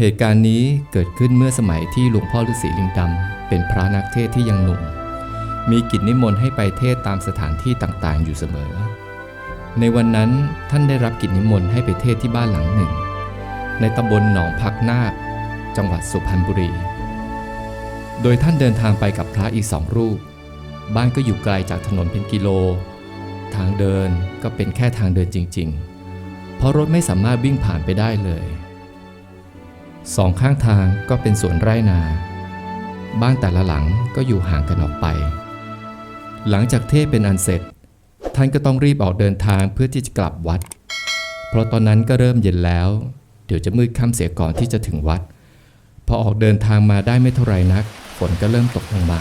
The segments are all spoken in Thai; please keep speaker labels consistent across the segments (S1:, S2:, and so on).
S1: เหตุการณ์นี้เกิดขึ้นเมื่อสมัยที่หลวงพ่อฤาษีลิงดำเป็นพระนักเทศที่ยังหนุ่ม มีกิจนิมนต์ให้ไปเทศตามสถานที่ต่างๆ อยู่เสมอ ในวันนั้นท่านได้รับกิจนิมนต์ให้ไปเทศที่บ้านหลังหนึ่ง ในตำบลหนองพักนาค จังหวัดสุพรรณบุรี โดยท่านเดินทางไปกับพระอีกสองรูป บ้านก็อยู่ไกลจากถนนเป็นกิโล ทางเดินก็เป็นแค่ทางเดินจริง ๆ เพราะรถไม่สามารถวิ่งผ่านไปได้เลย สองข้างทางก็เป็นสวนไร่นา บ้านแต่ละหลังก็อยู่ห่างกันออกไป หลังจากเทศเป็นอันเสร็จ ท่านก็ต้องรีบออกเดินทางเพื่อที่จะกลับวัด เพราะตอนนั้นก็เริ่มเย็นแล้ว เดี๋ยวจะมืดค่ำเสียก่อนที่จะถึงวัด พอออกเดินทางมาได้ไม่เท่าไหรนัก ฝนก็เริ่มตกลงมา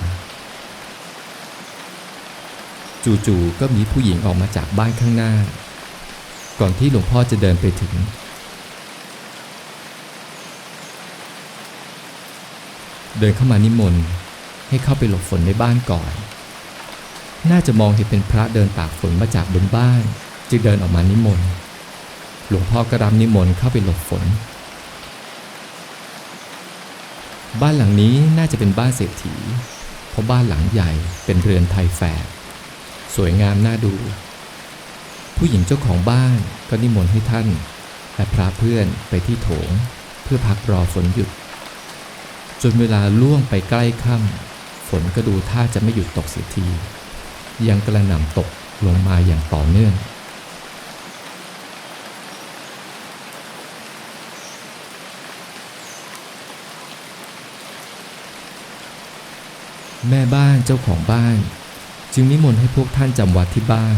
S1: จู่ๆก็มีผู้หญิงออกมาจากบ้านข้างหน้า ก่อนที่หลวงพ่อจะเดินไปถึง เดินเข้ามานิมนต์ให้เข้าไปหลบฝนในบ้านก่อน น่าจะมองเห็นเป็นพระเดินตากฝนมาจากบนบ้าน จึงเดินออกมานิมนต์ หลวงพ่อก็รับนิมนต์เข้าไปหลบฝน บ้านหลังนี้น่าจะเป็นบ้านเศรษฐี เพราะบ้านหลังใหญ่เป็นเรือนไทยแฝดสวยงามน่าดู ผู้หญิงเจ้าของบ้านก็นิมนต์ให้ท่านและพระเพื่อนไปที่โถง เพื่อพักรอฝนหยุด จนเวลาล่วงไปใกล้ค่ำฝนก็ดูท่าจะไม่หยุดตกเสียที ยังกระหน่ำตกลงมาอย่างต่อเนื่อง แม่บ้านเจ้าของบ้าน จึงนิมนต์ให้พวกท่านจำวัดที่บ้าน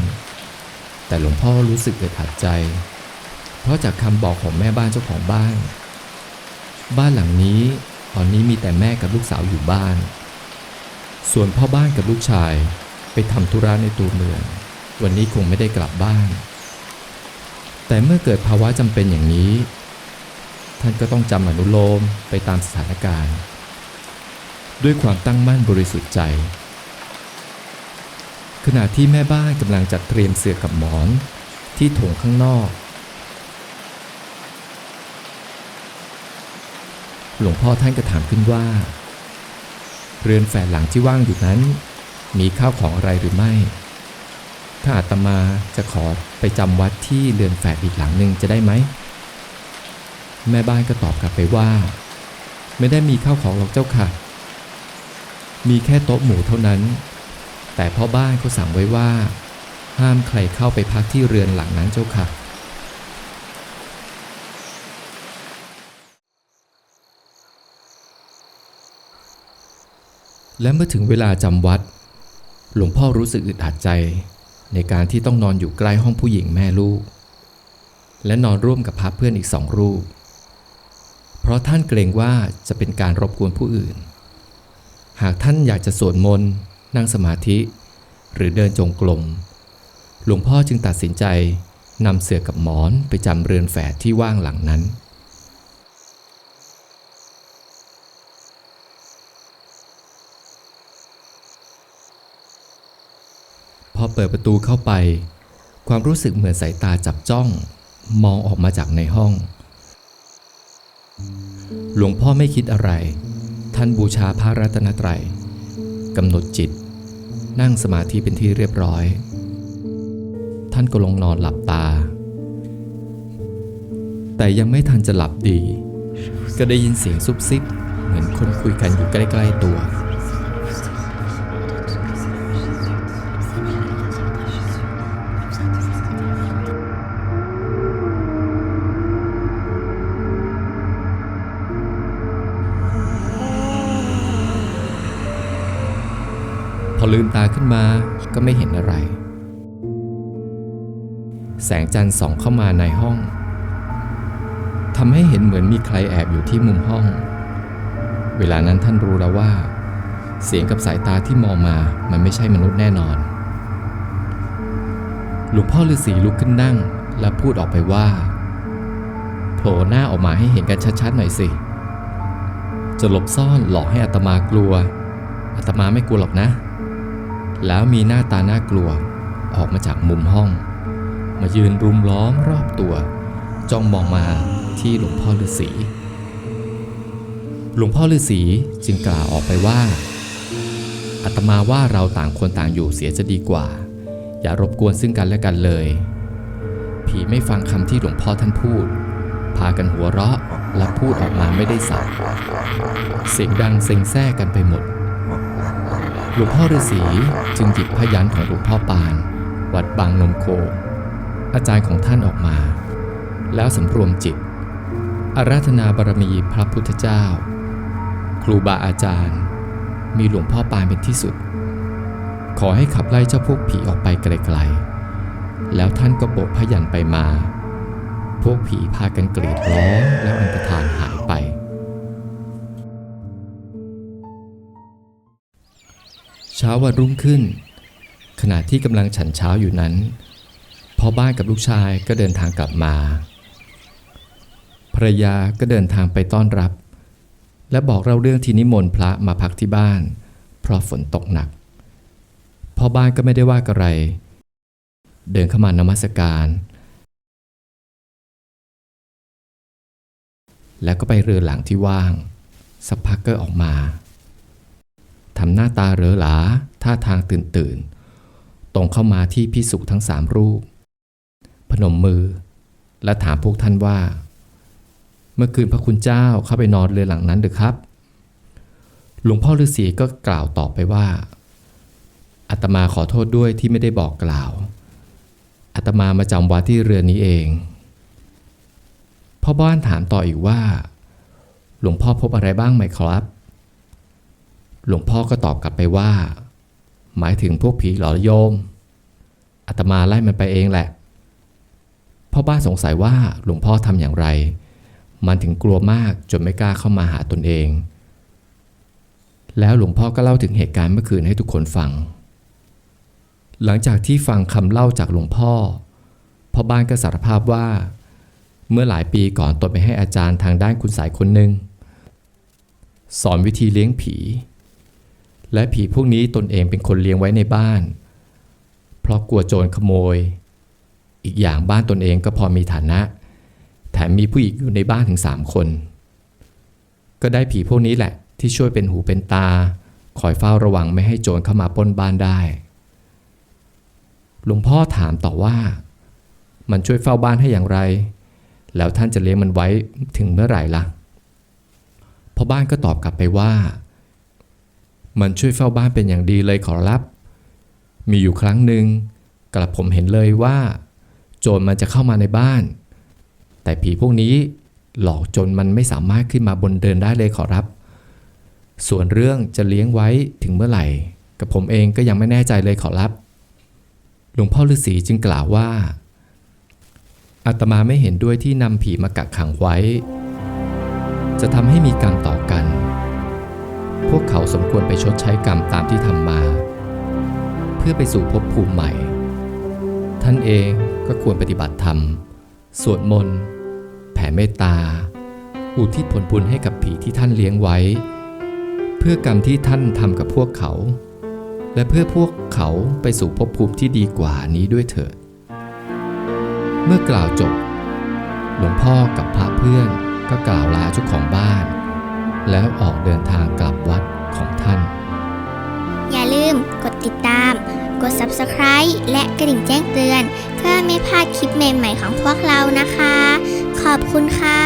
S1: แต่หลวงพ่อรู้สึกอึดอัดใจ เพราะจากคำบอกของแม่บ้านเจ้าของบ้าน บ้านหลังนี้ ตอนนี้มีแต่แม่กับลูกสาวอยู่บ้าน ส่วนพ่อบ้านกับลูกชายไปทำธุระในตัวเมือง วันนี้คงไม่ได้กลับบ้าน แต่เมื่อเกิดภาวะจำเป็นอย่างนี้ ท่านก็ต้องจำอนุโลมไปตามสถานการณ์ ด้วยความตั้งมั่นบริสุทธิ์ใจ ขณะที่แม่บ้านกำลังจัดเตรียมเสื่อกับหมอนที่ถงข้างนอก หลวงพ่อท่านก็ถามขึ้นว่า เรือนแฝดหลังที่ว่างอยู่นั้น มีข้าวของอะไรหรือไม่ ถ้าอาตมาจะขอไปจำวัดที่เรือนแฝดอีกหลังหนึ่งจะได้ไหม แม่บ้านก็ตอบกลับไปว่า ไม่ได้มีข้าวของหรอกเจ้าค่ะ มีแค่โต๊ะหมูเท่านั้น แต่พ่อบ้านเขาสั่งไว้ว่า ห้ามใครเข้าไปพักที่เรือนหลังนั้นเจ้าค่ะ และเมื่อถึงเวลาจำวัด หลวงพ่อรู้สึกอึดอัดใจ ในการที่ต้องนอนอยู่ใกล้ห้องผู้หญิงแม่ลูก และนอนร่วมกับพระเพื่อนอีกสองรูป เพราะท่านเกรงว่าจะเป็นการรบกวนผู้อื่น หากท่านอยากจะสวดมนต์นั่งสมาธิ หรือเดินจงกรมหลวงพ่อจึงตัดสินใจนำเสื่อกับหมอนไปจำเรือนแฝดที่ว่างหลังนั้น พอเปิดประตูเข้าไป ความรู้สึกเหมือนสายตาจับจ้อง มองออกมาจากในห้อง หลวงพ่อไม่คิดอะไร ท่านบูชาพระรัตนตรัยกำหนดจิต นั่งสมาธิเป็นที่เรียบร้อย ท่านก็ลงนอนหลับตา แต่ยังไม่ทันจะหลับดี ก็ได้ยินเสียงซุบซิบ เหมือนคนคุยกันอยู่ใกล้ ๆ ตัว พอลืมตาขึ้นมาก็ไม่เห็นอะไร แสงจันทร์ส่องเข้ามาในห้องทำให้เห็นเหมือนมีใครแอบอยู่ที่มุมห้อง เวลานั้นท่านรู้แล้วว่า เสียงกับสายตาที่มองมามันไม่ใช่มนุษย์แน่นอน หลวงพ่อฤาษีลุกขึ้นนั่งและพูดออกไปว่าโผล่หน้าออกมาให้เห็นกันชัดๆหน่อยสิ จะหลบซ่อนหลอกให้อัตมากลัว อัตมาไม่กลัวหรอกนะ แล้วมีหน้าตาน่ากลัว ออกมาจากมุมห้อง มายืนรุมล้อมรอบตัว จ้องมองมาที่หลวงพ่อฤาษีหลวงพ่อฤาษีจึงกล่าวออกไปว่าอาตมาว่าเราต่างคนต่างอยู่เสียจะดีกว่า อย่ารบกวนซึ่งกันและกันเลย ผีไม่ฟังคำที่หลวงพ่อท่านพูด พากันหัวเราะและพูดออกมาไม่ได้สับเสียงดังเซ็งแซ่กันไปหมด หลวงพ่อฤาษีจึงหยิบพยันของหลวงพ่อปาน วัดบางนมโค อาจารย์ของท่านออกมา แล้วสำรวมจิต อาราธนาบารมีพระพุทธเจ้า ครูบาอาจารย์ มีหลวงพ่อปานเป็นที่สุด ขอให้ขับไล่เจ้าพวกผีออกไปไกลๆ แล้วท่านก็โบกพยันไปมา พวกผีพากันกรีดร้องและอันตรธานหายไป เช้าวันรุ่งขึ้น ขณะที่กำลังฉันเช้าอยู่นั้นพ่อบ้านกับลูกชายก็เดินทางกลับมาภรรยาก็เดินทางไปต้อนรับ และบอกเราเรื่องที่นิมนต์พระมาพักที่บ้าน เพราะฝนตกหนักพ่อบ้านก็ไม่ได้ว่าอะไร เดินเข้ามานมัสการ แล้วก็ไปเรือหลังที่ว่าง สักพักก็ออกมา ทำหน้าตาเหรอหลาท่าทางตื่นตื่น ตรงเข้ามาที่พิสุทั้งสามรูป พนมมือ และถามพวกท่านว่า เมื่อคืนพระคุณเจ้าเข้าไปนอนเรือหลังนั้นหรือครับ หลวงพ่อฤาษีก็กล่าวตอบไปว่าอาตมาขอโทษด้วยที่ไม่ได้บอกกล่าวอาตมามาจำวัดที่เรือนนี้เองพ่อบ้านถามต่ออีกว่า หลวงพ่อพบอะไรบ้างไหมครับ หลวงพ่อก็ตอบกลับไปว่า หมายถึงพวกผีหรอโยมอาตมาไล่มันไปเองแหละพ่อบ้านสงสัยว่าหลวงพ่อทำอย่างไร มันถึงกลัวมากจนไม่กล้าเข้ามาหาตนเอง แล้วหลวงพ่อก็เล่าถึงเหตุการณ์เมื่อคืนให้ทุกคนฟัง หลังจากที่ฟังคำเล่าจากหลวงพ่อพ่อบ้านก็สารภาพว่า เมื่อหลายปีก่อนตนไปให้อาจารย์ทางด้านคุณสายคนหนึ่งสอนวิธีเลี้ยงผี และผีพวกนี้ตนเองเป็นคนเลี้ยงไว้ในบ้าน เพราะกลัวโจรขโมย อีกอย่างบ้านตนเองก็พอมีฐานะ แถมมีผู้หญิงอยู่ในบ้านถึงสามคน ก็ได้ผีพวกนี้แหละที่ช่วยเป็นหูเป็นตา คอยเฝ้าระวังไม่ให้โจรเข้ามาป้นบ้านได้ หลวงพ่อถามต่อว่า มันช่วยเฝ้าบ้านให้อย่างไร แล้วท่านจะเลี้ยงมันไว้ถึงเมื่อไหร่ล่ะพ่อบ้านก็ตอบกลับไปว่า มันช่วยเฝ้าบ้านเป็นอย่างดีเลยขอรับ มีอยู่ครั้งหนึ่งกระผมเห็นเลยว่า โจรมันจะเข้ามาในบ้าน แต่ผีพวกนี้หลอกจนมันไม่สามารถขึ้นมาบนเดินได้เลยขอรับ ส่วนเรื่องจะเลี้ยงไว้ถึงเมื่อไหร่ กับผมเองก็ยังไม่แน่ใจเลยขอรับ หลวงพ่อฤาษีจึงกล่าวว่าอาตมาไม่เห็นด้วยที่นำผีมากักขังไว้ จะทำให้มีกรรมต่อกัน พวกเขาสมควรไปชดใช้กรรมตามที่ทำมา เพื่อไปสู่ภพภูมิใหม่ ท่านเองก็ควรปฏิบัติธรรม สวดมนต์ แผ่เมตตา อุทิศผลบุญให้กับผีที่ท่านเลี้ยงไว้ เพื่อกรรมที่ท่านทำกับพวกเขา และเพื่อพวกเขาไปสู่ภพภูมิที่ดีกว่านี้ด้วยเถิด เมื่อกล่าวจบ หลวงพ่อกับพระเพื่อนก็กล่าวลาเจ้าของบ้าน แล้วออกเดินทางกลับวัดของท่าน
S2: อย่าลืมกดติดตาม กด subscribe และกระดิ่งแจ้งเตือน เพื่อไม่พลาดคลิปใหม่ๆของพวกเรานะคะ ขอบคุณค่ะ